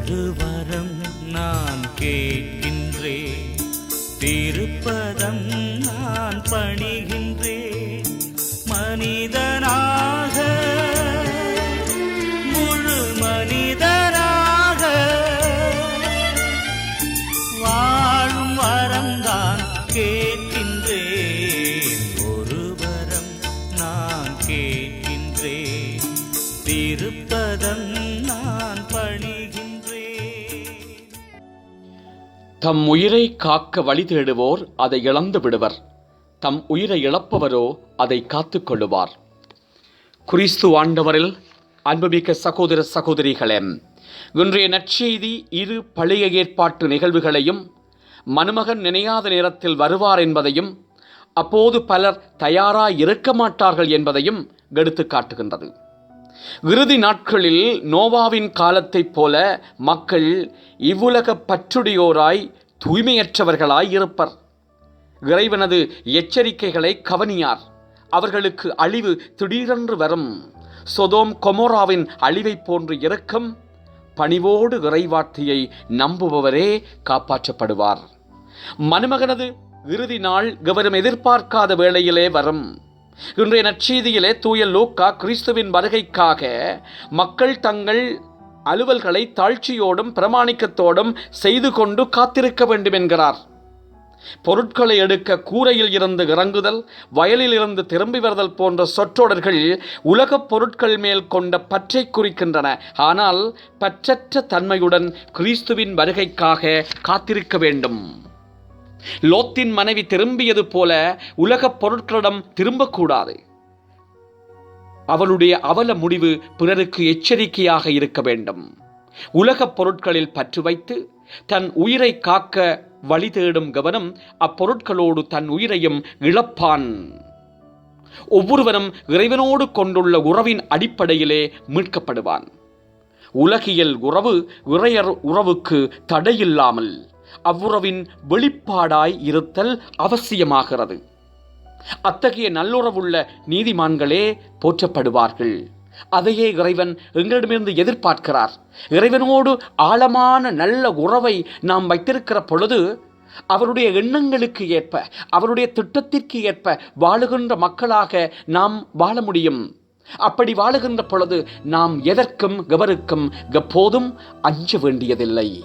ஒரு வரம் நான் கேட்கின்றேன். திருப்பதம் நான் பணிகின்றேன். மனிதனாக முழு மனிதனாக வாழும் வரம்தான் கேட்கின்றேன். ஒரு வரம் நான் கேட்கின்றேன். திருப்பதம் தம் உயிரை காக்க வழி தேடுவோர் அதை இழந்து விடுவர். தம் உயிரை இழப்பவரோ அதை காத்துக்கொள்ளுவார் கிறிஸ்து ஆண்டவரில் அன்புமிக்க சகோதர சகோதரிகளே இன்றைய நற்செய்தி இரு பழைய ஏற்பாட்டு நிகழ்வுகளையும் மணமகன் நினையாத நேரத்தில் வருவார் என்பதையும் அப்போது பலர் தயாராக இருக்க மாட்டார்கள் என்பதையும் எடுத்து காட்டுகின்றது. இறுதி நாட்களில் நோவாவின் காலத்தைப் போல மக்கள் இவ்வுலக பற்றுடையோராய் தூய்மையற்றவர்களாய் இருப்பர். இறைவனது எச்சரிக்கைகளை கவனியார். அவர்களுக்கு அழிவு திடீரென்று வரும். சொதோம் கொமோராவின் அழிவைப் போன்று இருக்கும் பணிவோடு இறைவார்த்தையை நம்புபவரே காப்பாற்றப்படுவார். மணமகனது இறுதி நாள் கவரும் எதிர்பார்க்காத வேளையிலே வரும். இன்றைய நற்செய்தியிலே தூய லூக்கா கிறிஸ்துவின் வருகைக்காக மக்கள் தங்கள் அலுவல்களை தாழ்ச்சியோடும் பிரமாணிக்கத்தோடும் செய்து கொண்டு காத்திருக்க வேண்டும் என்கிறார். பொருட்களை எடுக்க கூரையில் இருந்து இறங்குதல் வயலில் இருந்து திரும்பி வருதல் போன்ற சொற்றொடர்கள் உலகப் பொருட்கள் மேல் கொண்ட பற்றை குறிக்கின்றன. ஆனால் பற்றற்ற தன்மையுடன் கிறிஸ்துவின் வருகைக்காக காத்திருக்க வேண்டும். லோத்தின் மனைவி திரும்பியது போல உலகப் பொருட்களிடம் திரும்பக்கூடாது. அவளுடைய அவல முடிவு பிறருக்கு எச்சரிக்கையாக இருக்க வேண்டும். உலகப் பொருட்களில் பற்று வைத்து தன் உயிரை காக்க வழி தேடும் கவனம் அப்பொருட்களோடு தன் உயிரையும் இழப்பான். ஒவ்வொருவரும் இறைவனோடு கொண்டுள்ள உறவின் அடிப்படையிலே மீட்கப்படுவான். உலகியல் உறவு இறையர் உறவுக்கு தடையில்லாமல் அவ்வுறவின் வெளிப்பாடாய் இருத்தல் அவசியமாகிறது. அத்தகைய நல்லுறவுள்ள நீதிமான்களே போற்றப்படுவார்கள். அதையே இறைவன் எங்களிடமிருந்து எதிர்பார்க்கிறார். இறைவனோடு ஆழமான நல்ல உறவை நாம் வைத்திருக்கிற பொழுது அவருடைய எண்ணங்களுக்கு ஏற்ப அவருடைய திட்டத்திற்கு ஏற்ப வாழுகின்ற மக்களாக நாம் வாழ முடியும். அப்படி வாழுகின்ற பொழுது நாம் எதற்கும் எவருக்கும் எப்போதும் அஞ்ச வேண்டியதில்லை.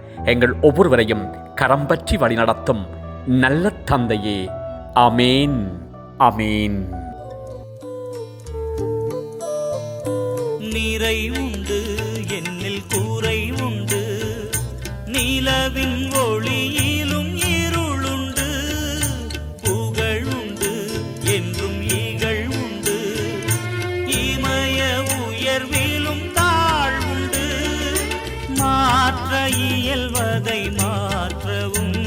எங்கள் ஒவ்வொருவரையும் கரம் பற்றி வழிநடத்தும் நல்ல தந்தையே. அமேன் அமேன் நீரை உண்டு என்னில் கூரை உண்டு. நீலவின் ஒளியிலும் அதை மாற்றவும்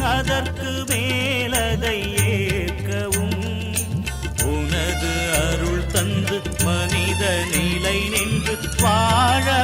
அதற்கு மேலதை ஏற்கவும். உனது அருள் தந்து மனித நிலை நின்று வாழ